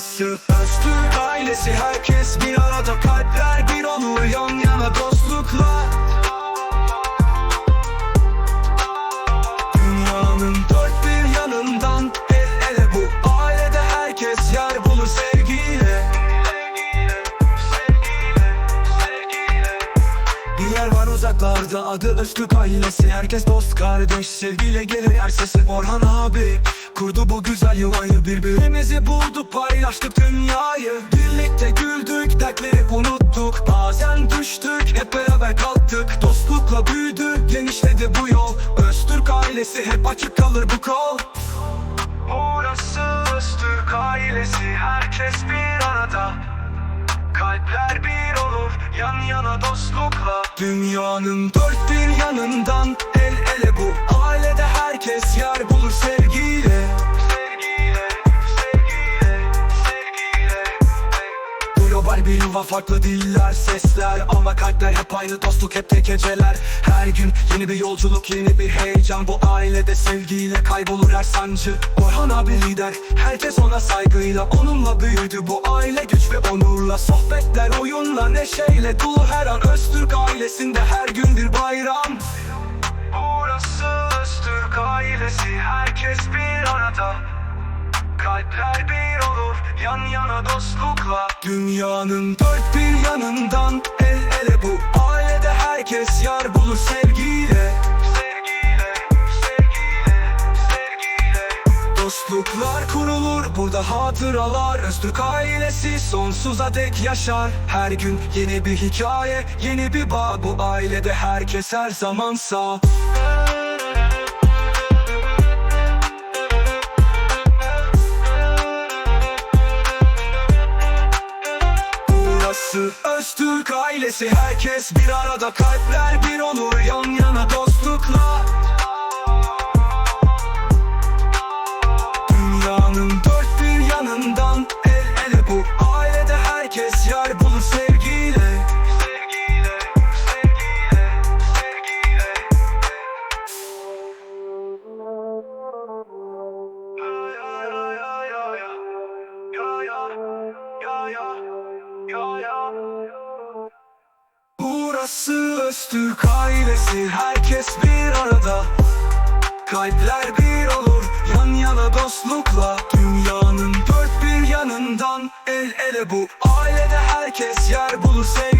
Burası Öztürk ailesi herkes bir arada. Kalpler bir olur yan yana dostlukla Dünyanın dört bir yanından el ele bu. Ailede herkes yer bulur sevgiyle. Bir yer var uzaklarda adı Öztürk ailesi. Herkes dost kardeş sevgiyle gelir her sesi. Orhan abi kurdu bu güzel yuvayı. Birbirimizi bulduk paylaştık dünyayı. Birlikte güldük dertleri unuttuk. Bazen düştük hep beraber kalktık. Dostlukla büyüdü genişledi bu yol. Öztürk ailesi hep açık kalır bu kol. Burası Öztürk ailesi herkes bir arada. Kalpler bir olur yan yana dostlukla. Dünyanın dört bir yanından el ele bu Ailede herkes Global bir yuva farklı diller sesler. Ama kalpler hep aynı dostluk hep tek heceler. Her gün yeni bir yolculuk yeni bir heyecan. Bu ailede sevgiyle kaybolur her sancı. Orhan abi lider herkes ona saygıyla. Onunla büyüdü bu aile güç ve onurla. Sohbetler oyunla neşeyle dolu her an. Öztürk ailesinde her gün bir bayram. Burası Öztürk ailesi herkes bir arada Kalpler bir olur yan yana dostlukla Dünyanın dört bir yanından el ele bu Ailede herkes yer bulur sevgiyle. Sevgiyle, sevgiyle, sevgiyle. Dostluklar kurulur burada hatıralar Öztürk ailesi sonsuza dek yaşar. Her gün yeni bir hikaye yeni bir bağ Bu ailede herkes her zaman sağ Burası Öztürk ailesi Herkes bir arada kalpler bir olur Yan yana dostlukla Dünyanın dört bir yanından El ele bu ailede herkes yer bulur sevgiyle. Sevgiyle, sevgiyle, sevgiyle Burası Öztürk ailesi Herkes bir arada. Kalpler bir olur Yan yana dostlukla. Dünyanın dört bir yanından El ele bu Ailede herkes yer bulur sevgiyle